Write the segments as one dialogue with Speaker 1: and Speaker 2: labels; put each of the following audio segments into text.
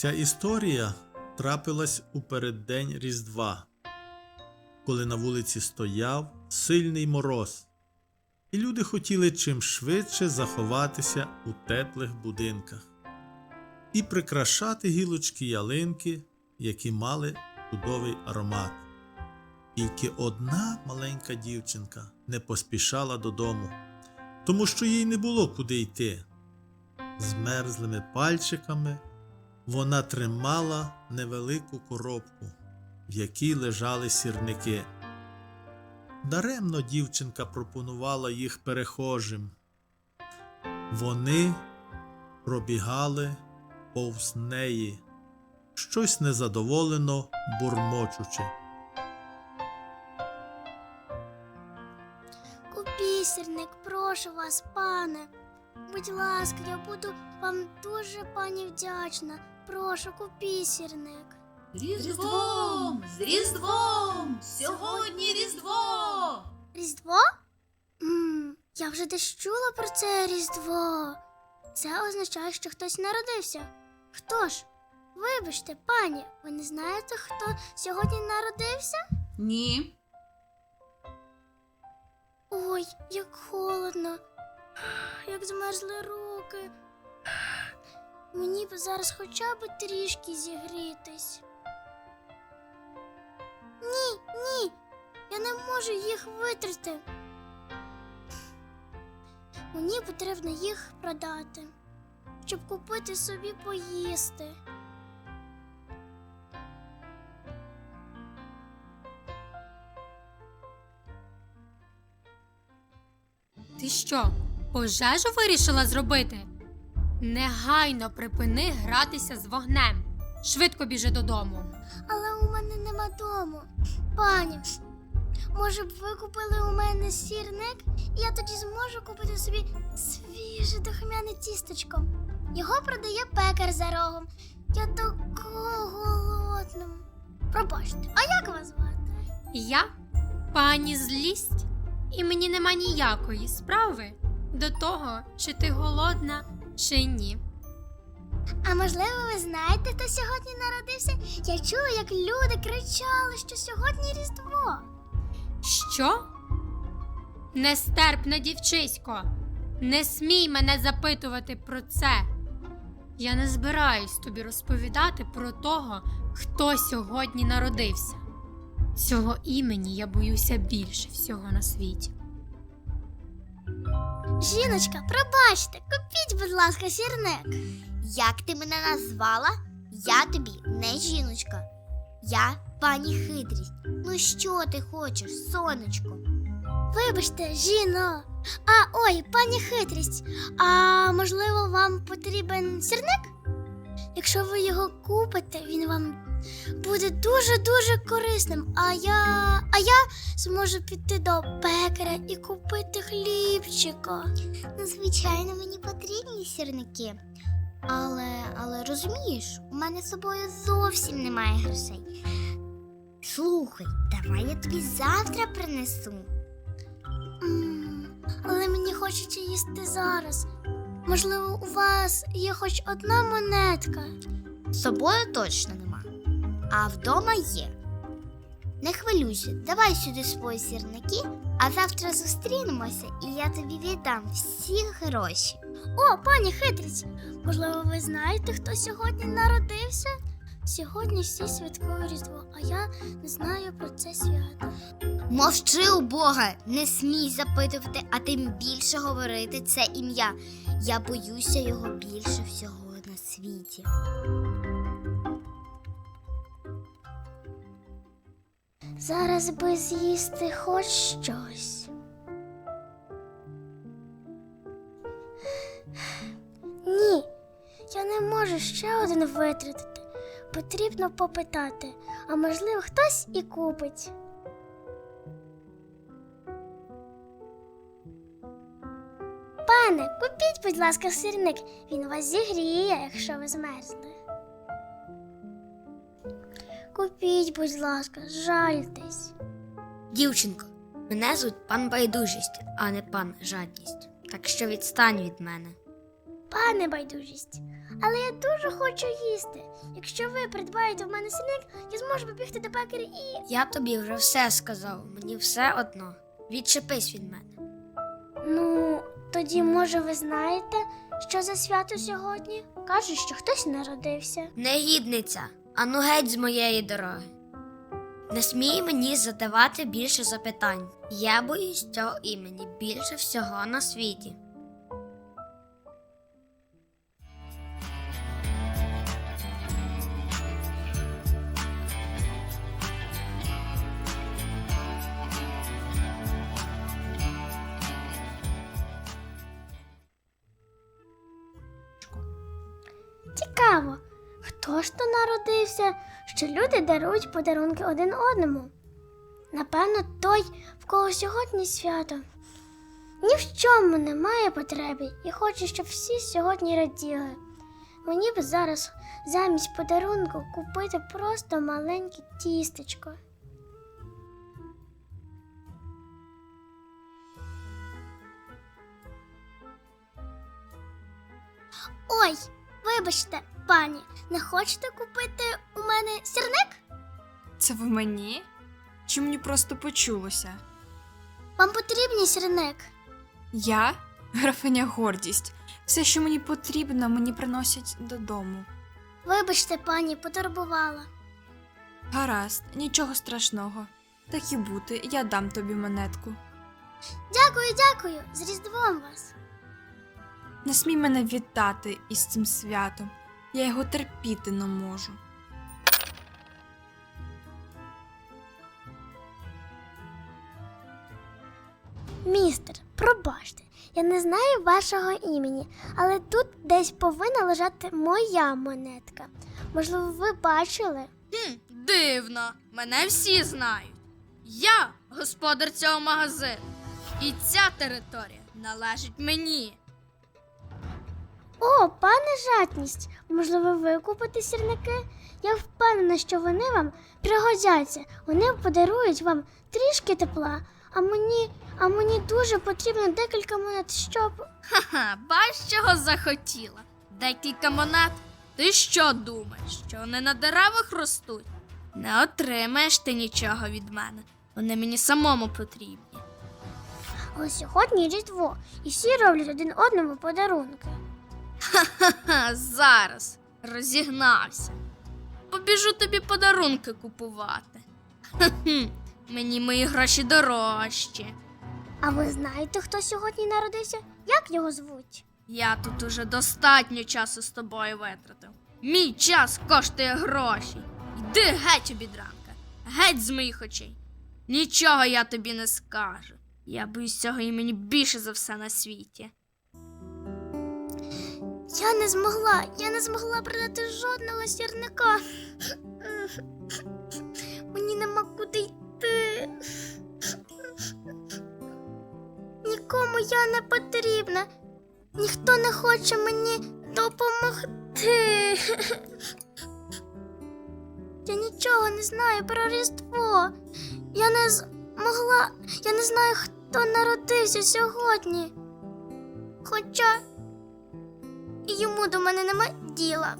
Speaker 1: Ця історія трапилась у переддень Різдва, коли на вулиці стояв сильний мороз, і люди хотіли чим швидше заховатися у теплих будинках і прикрашати гілочки ялинки, які мали чудовий аромат. Тільки одна маленька дівчинка не поспішала додому, тому що їй не було куди йти. З мерзлими пальчиками вона тримала невелику коробку, в якій лежали сірники. Даремно дівчинка пропонувала їх перехожим. Вони пробігали повз неї, щось незадоволено бурмочучи.
Speaker 2: Купісерник, прошу вас, пане. Будь ласка, я буду вам дуже пані вдячна. Прошу, купісерник.
Speaker 3: Різдвом! З Різдвом! Сьогодні Різдво!
Speaker 2: Різдво? Мм, я вже десь чула про це Різдво. Це означає, що хтось народився. Хто ж? Вибачте, пані, ви не знаєте, хто сьогодні народився?
Speaker 3: Ні.
Speaker 2: Ой, як холодно, як змерзли руки. Мені б зараз хоча б трішки зігрітись. Ні, ні, я не можу їх витрати. Мені потрібно їх продати, щоб купити собі поїсти.
Speaker 4: Ти що, пожежу вирішила зробити? Негайно припини гратися з вогнем. Швидко біжи додому.
Speaker 2: Але у мене нема дому. Пані, може б ви купили у мене сірник, і я тоді зможу купити собі свіже духмяне тістечко. Його продає пекар за рогом. Я така голодна. Пробачте, а як вас звати?
Speaker 4: Я пані злість, і мені нема ніякої справи до того, чи ти голодна, чи ні.
Speaker 2: А можливо, ви знаєте, хто сьогодні народився? Я чула, як люди кричали, що сьогодні Різдво.
Speaker 4: Що? Нестерпне дівчисько, не смій мене запитувати про це. Я не збираюсь тобі розповідати про того, хто сьогодні народився. Цього імені я боюся більше всього на світі.
Speaker 2: Жіночка, пробачте, купіть, будь ласка, сірник.
Speaker 5: Як ти мене назвала? Я тобі не жіночка. Я пані хитрість. Ну що ти хочеш, сонечко?
Speaker 2: Вибачте, жіно. А ой, пані хитрість. А можливо, вам потрібен сірник? Якщо ви його купите, він вам буде дуже-дуже корисним. А я. А я зможу піти до пекаря і купити хлібчика.
Speaker 5: Ну, звичайно, мені потрібні сірники. Але, але розумієш, у мене з собою зовсім немає грошей. Слухай, давай я тобі завтра принесу.
Speaker 2: М, Але мені хочеться їсти зараз. Можливо, у вас є хоч одна монетка.
Speaker 5: З собою точно нема. А вдома є. Не хвилюйся, давай сюди свої сірники, а завтра зустрінемося і я тобі віддам всі гроші.
Speaker 2: О, пані хитрість! Можливо, ви знаєте, хто сьогодні народився? Сьогодні всі святкують Різдво, а я не знаю про це свято.
Speaker 5: Мовчи у Бога, не смій запитувати, а тим більше говорити це ім'я. Я боюся його більше всього на світі.
Speaker 2: Зараз би з'їсти хоч щось. Ні, я не можу ще один витратити. Потрібно попитати, а можливо, хтось і купить. Пане, купіть, будь ласка, сирник. Він вас зігріє, якщо ви змерзли. Купіть, будь ласка, жальтесь.
Speaker 6: Дівчинко, мене звуть пан байдужість, а не пан жадність. Так що відстань від мене.
Speaker 2: Пане байдужість, але я дуже хочу їсти. Якщо ви придбаєте в мене сирник, я зможу побігти до пекаря і.
Speaker 6: Я тобі вже все сказав, мені все одно. Відчепись від мене.
Speaker 2: Ну, тоді, може, ви знаєте, що за свято сьогодні? Кажуть, що хтось народився.
Speaker 6: Негідниця, ану геть з моєї дороги. Не смій мені задавати більше запитань. Я боюсь цього імені більше всього на світі.
Speaker 2: Хто ж то народився, що люди дарують подарунки один одному? Напевно, той, в кого сьогодні свято. Ні в чому немає потреби і хочу, щоб всі сьогодні раділи. Мені б зараз замість подарунку купити просто маленьке тістечко. Ой, вибачте, пані, не хочете купити у мене сірник?
Speaker 7: Це в мені? Чи мені просто почулося?
Speaker 2: Вам потрібний сірник.
Speaker 7: Я графиня гордість. Все, що мені потрібно, мені приносять додому.
Speaker 2: Вибачте, пані, потурбувала.
Speaker 7: Гаразд, нічого страшного. Так і бути, я дам тобі монетку.
Speaker 2: Дякую, дякую. З Різдвом вас.
Speaker 7: Не смій мене вітати із цим святом. Я його терпіти не можу.
Speaker 2: Містер, пробачте, я не знаю вашого імені, але тут десь повинна лежати моя монетка. Можливо, ви бачили?
Speaker 8: Хм, дивно, мене всі знають. Я господар цього магазину. І ця територія належить мені.
Speaker 2: О, пане жадність, можливо, ви купите сірники? Я впевнена, що вони вам пригодяться. Вони подарують вам трішки тепла, а мені, а мені дуже потрібно декілька монет, щоб.
Speaker 8: Ха-ха, бач, чого захотіла. Декілька монет. Ти що думаєш, що вони на деревах ростуть? Не отримаєш ти нічого від мене. Вони мені самому потрібні.
Speaker 2: Але сьогодні Різдво, і всі роблять один одному подарунки.
Speaker 8: Ха, зараз розігнався. Побіжу тобі подарунки купувати. Хм, мені мої гроші дорожчі.
Speaker 2: А ви знаєте, хто сьогодні народився? Як його звуть?
Speaker 8: Я тут уже достатньо часу з тобою витратив. Мій час коштує гроші. Йди геть, обідранка, геть з моїх очей. Нічого я тобі не скажу. Я боюсь цього імені більше за все на світі.
Speaker 2: Я не змогла, я не змогла продати жодного сірника. Мені нема куди йти. Нікому я не потрібна. Ніхто не хоче мені допомогти. Я нічого не знаю про Різдво. Я не змогла, я не знаю, хто народився сьогодні. Хоча йому до мене нема діла.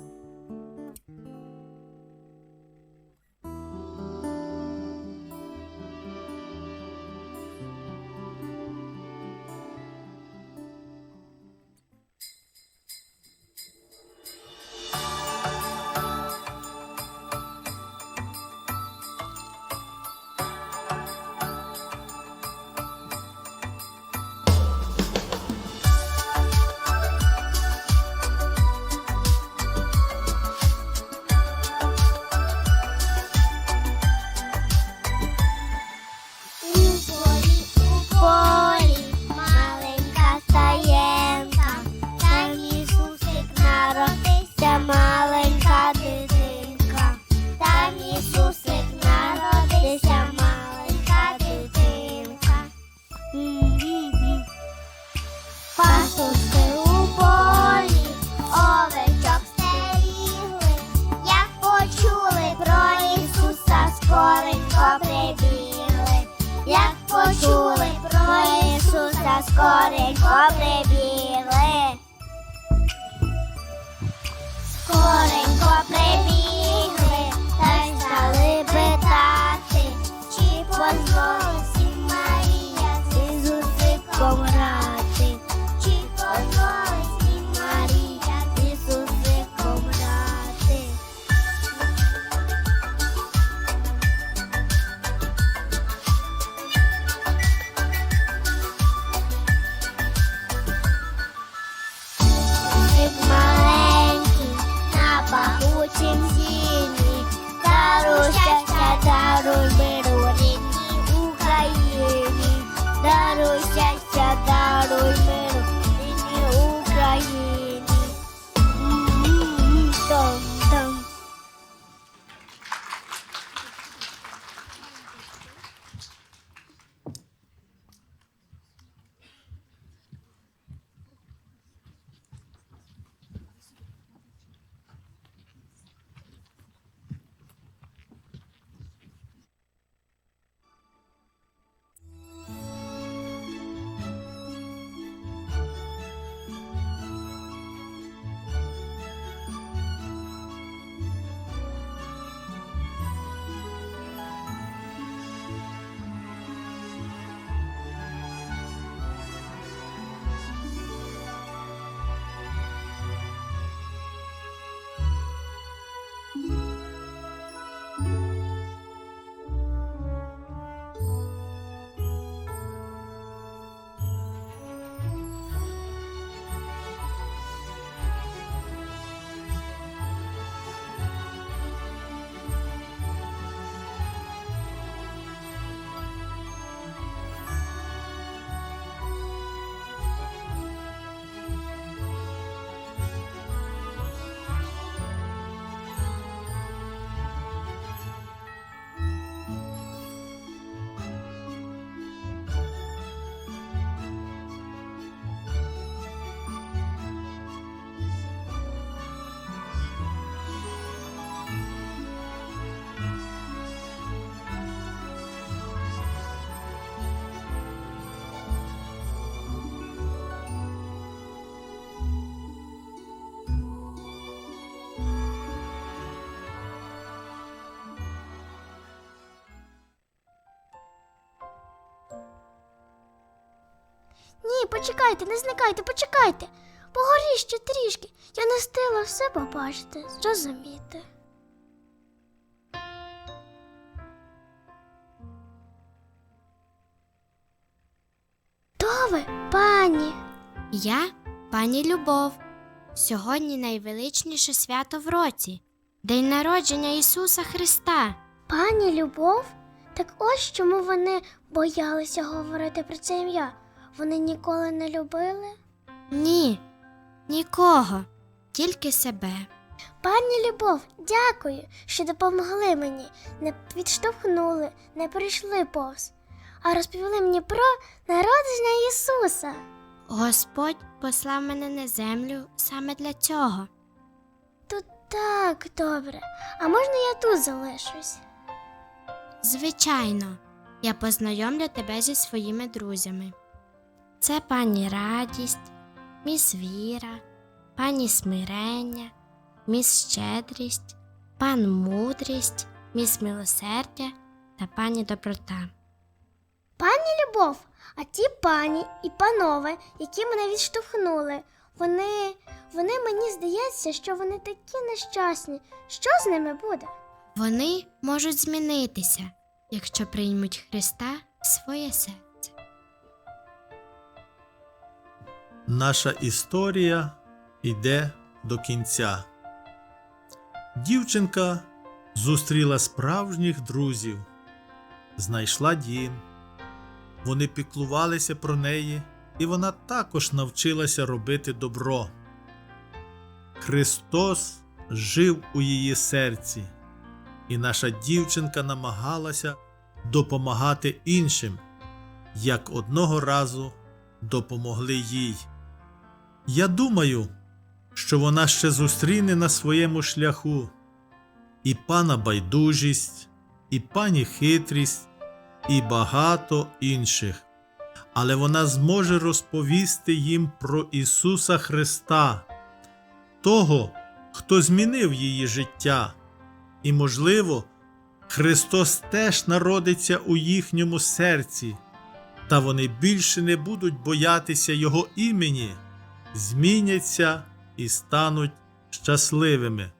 Speaker 2: Ісуса, скоренько прибігли.
Speaker 5: почекайте, не зникайте, почекайте. Погорі ще трішки. Я не встигла все побачити, зрозуміти. Хто ви, пані?
Speaker 6: Я пані Любов. Сьогодні найвеличніше свято в році День народження Ісуса Христа.
Speaker 2: Пані Любов? Так ось чому вони боялися говорити про це ім'я. Вони ніколи не любили.
Speaker 6: Ні, нікого, тільки себе.
Speaker 2: Пані Любов, дякую, що допомогли мені, не відштовхнули, не прийшли повз, а розповіли мені про народження Ісуса.
Speaker 6: Господь послав мене на землю саме для цього.
Speaker 2: Тут так добре. А можна я тут залишусь?
Speaker 6: Звичайно, я познайомлю тебе зі своїми друзями. Це пані Радість, міс Віра, пані Смирення, міс Щедрість, пан Мудрість, міс Милосердя та пані Доброта.
Speaker 2: Пані Любов, а ті пані і панове, які мене відштовхнули, вони. вони мені здається, що вони такі нещасні. Що з ними буде?
Speaker 6: Вони можуть змінитися, якщо приймуть Христа в своє серце.
Speaker 1: Наша історія йде до кінця. Дівчинка зустріла справжніх друзів, знайшла дім. Вони піклувалися про неї, і вона також навчилася робити добро. Христос жив у її серці, і наша дівчинка намагалася допомагати іншим, як одного разу допомогли їй. Я думаю, що вона ще зустріне на своєму шляху і пана байдужість, і пані хитрість, і багато інших, але вона зможе розповісти їм про Ісуса Христа, того, хто змінив її життя, і, можливо, Христос теж народиться у їхньому серці, та вони більше не будуть боятися Його імені, зміняться і стануть щасливими.